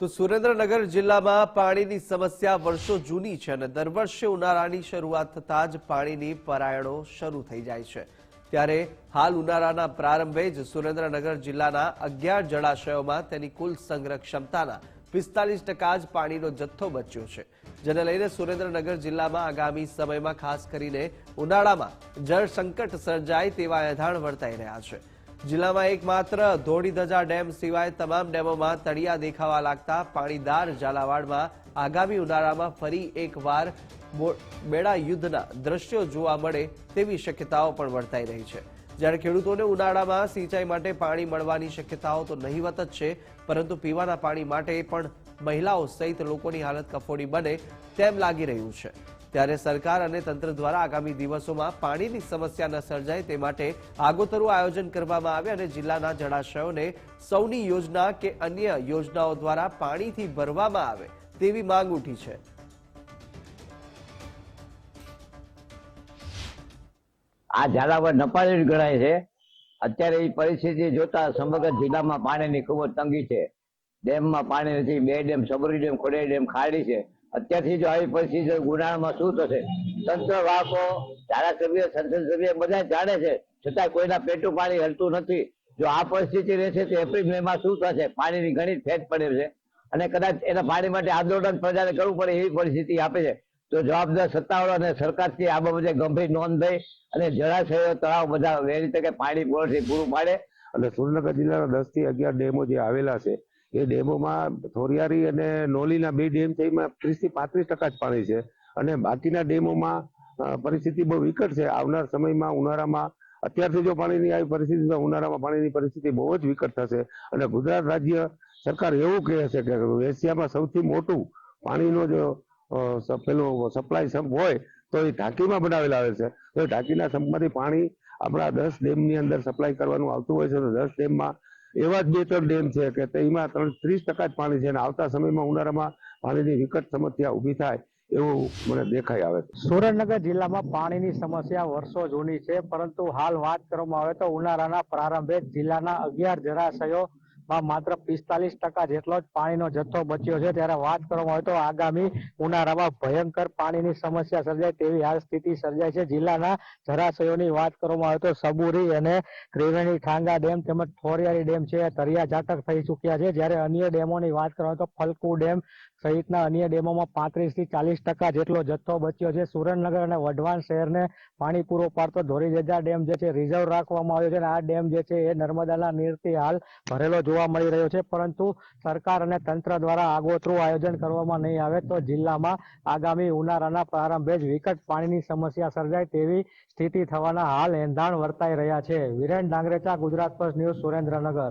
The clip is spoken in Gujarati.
તો સુરેન્દ્રનગર જિલ્લામાં પાણીની સમસ્યા વર્ષો જૂની છે અને દર વર્ષે ઉનાળાની શરૂઆત થતાં જ પાણીની પરાયણો શરૂ થઈ જાય છે. ત્યારે હાલ ઉનાળાના પ્રારંભે જ સુરેન્દ્રનગર જિલ્લાના અગિયાર જળાશયોમાં તેની કુલ સંગ્રહ ક્ષમતાના પિસ્તાલીસ ટકા જ પાણીનો જથ્થો બચ્યો છે. જેને લઈને સુરેન્દ્રનગર જિલ્લામાં આગામી સમયમાં ખાસ કરીને ઉનાળામાં જળ સંકટ સર્જાય તેવા એંધાણ વર્તાઈ રહ્યા છે. જિલ્લામાં એકમાત્ર ધોળીધજા ડેમ સિવાય તમામ ડેમોમાં તળિયા દેખાવા લાગતા પાણીદાર ઝાલાવાડમાં આગામી ઉનાળામાં ફરી એકવાર બેડા યુદ્ધના દ્રશ્યો જોવા મળે તેવી શક્યતાઓ પણ વર્તાઈ રહી છે. જ્યારે ખેડૂતોને ઉનાળામાં સિંચાઈ માટે પાણી મળવાની શક્યતાઓ તો નહીવત જ છે, પરંતુ પીવાના પાણી માટે પણ મહિલાઓ સહિત લોકોની હાલત કફોડી બને તેમ લાગી રહ્યું છે. ત્યારે સરકાર અને તંત્ર દ્વારા આગામી દિવસોમાં પાણીની સમસ્યા ન સર્જાય તે માટે આગોતરું આયોજન કરવામાં આવે અને જિલ્લાના જળાશયોને સૌની યોજના કે અન્ય યોજનાઓ દ્વારા પાણીથી ભરવામાં આવે તેવી માંગ ઉઠી છે. આ ઝાલાવાડ નપાળી ગણાય છે. અત્યારે એ પરિસ્થિતિ જોતા સમગ્ર જિલ્લામાં પાણીની ખૂબ જ તંગી છે. ડેમમાં પાણી નથી, બે dam, Sabari dam, Khodiyar dam ખાડી છે. અત્યારથી જો આવી પરિસ્થિતિ ઉનાળામાં શું થશે? તંત્ર વાહકો ધારાસભ્ય સંસદ સભ્ય બધા જાણે છે, છતાં કોઈના પેટું પાણી હલતું નથી. જો આ પરિસ્થિતિ રહેશે તો એપ્રિલ મે માં શું થશે? પાણીની ઘણી ફેટ પડે છે. અને કદાચ એના પાણી માટે આંદોલન પ્રજાને કરવું પડે એવી પરિસ્થિતિ આપે છે. તો જવાબદાર સત્તાવાળો અને સરકારથી આ બાબતે ગંભીર નોંધ થઈ અને જળાશયો, તળાવ બધા વહેલી તકે પાણી પૂરથી પૂરું પાડે. અને સુરેન્દ્રનગર જિલ્લાના દસથી અગિયાર ડેમો જે આવેલા છે એ ડેમોમાં થોરિયારી અને નોલીના બે ડેમ છે, એમાં ત્રીસથી પાંત્રીસ ટકા જ પાણી છે. અને બાકીના ડેમોમાં પરિસ્થિતિ બહુ વિકટ છે. આવનાર સમયમાં, ઉનાળામાં, અત્યારથી જો પાણીની આવી પરિસ્થિતિ, તો ઉનાળામાં પાણીની પરિસ્થિતિ બહુ જ વિકટ થશે. અને ગુજરાત રાજ્ય સરકાર એવું કહે છે કે એશિયામાં સૌથી મોટું પાણીનો જો પેલો સપ્લાય સંપ હોય, તો એ ટાંકીમાં બનાવેલા આવે છે. તો એ ટાંકીના સંપમાંથી પાણી આપણા દસ ડેમની અંદર સપ્લાય કરવાનું આવતું હોય છે, તો દસ ડેમમાં એવા જ બે ત્રણ ડેમ છે કે તેમાં ત્રણ ત્રીસ ટકા જ પાણી છે અને આવતા સમયમાં ઉનાળામાં પાણીની વિકટ સમસ્યા ઊભી થાય એવું મને દેખાઈ આવે છે. સુરેન્દ્રનગર જિલ્લામાં પાણીની સમસ્યા વર્ષો જૂની છે, પરંતુ હાલ વાત કરવામાં આવે તો ઉનાળાના પ્રારંભે જિલ્લાના અગિયાર માત્ર પિસ્તાલીસ ટકા જેટલો જ પાણીનો જથ્થો બચ્યો છે. ત્યારે વાત કરવામાં આવે તો આગામી ઉનાળામાં ભયંકર પાણીની સમસ્યા સર્જાય તેવી હાલ સ્થિતિ સર્જાય છે. જિલ્લાના જળાશયોની વાત કરવામાં આવે તો સબુરી અને ત્રિવેણી ઠાંગા ડેમ તેમજ થોરિયારી ડેમ છે. તરિયા ઝાટક થઈ ચૂક્યા છે. જ્યારે અન્ય ડેમોની વાત કરવામાં તો ફલકુ ડેમ સહિતના અન્ય ડેમોમાં પાંત્રીસથી ચાલીસ ટકા જેટલો જથ્થો બચ્યો છે. સુરેન્દ્રનગર અને વઢવાણ શહેરને પાણી પૂરો પાડતો ધોરીજજા ડેમ જે છે, રિઝર્વ રાખવામાં આવ્યો છે અને આ ડેમ જે છે એ નર્મદાના નીરથી હાલ ભરેલો જોવા મળી રહ્યો છે, પરંતુ સરકાર અને તંત્ર દ્વારા આગોતરું આયોજન કરવામાં નહીં આવે તો જિલ્લામાં આગામી ઉનાળાના પ્રારંભે જ વિકટ પાણીની સમસ્યા સર્જાય તેવી સ્થિતિ થવાના હાલ એંધાણ વર્તાઈ રહ્યા છે. Viren Dangrecha, Gujarat first news Surendranagar.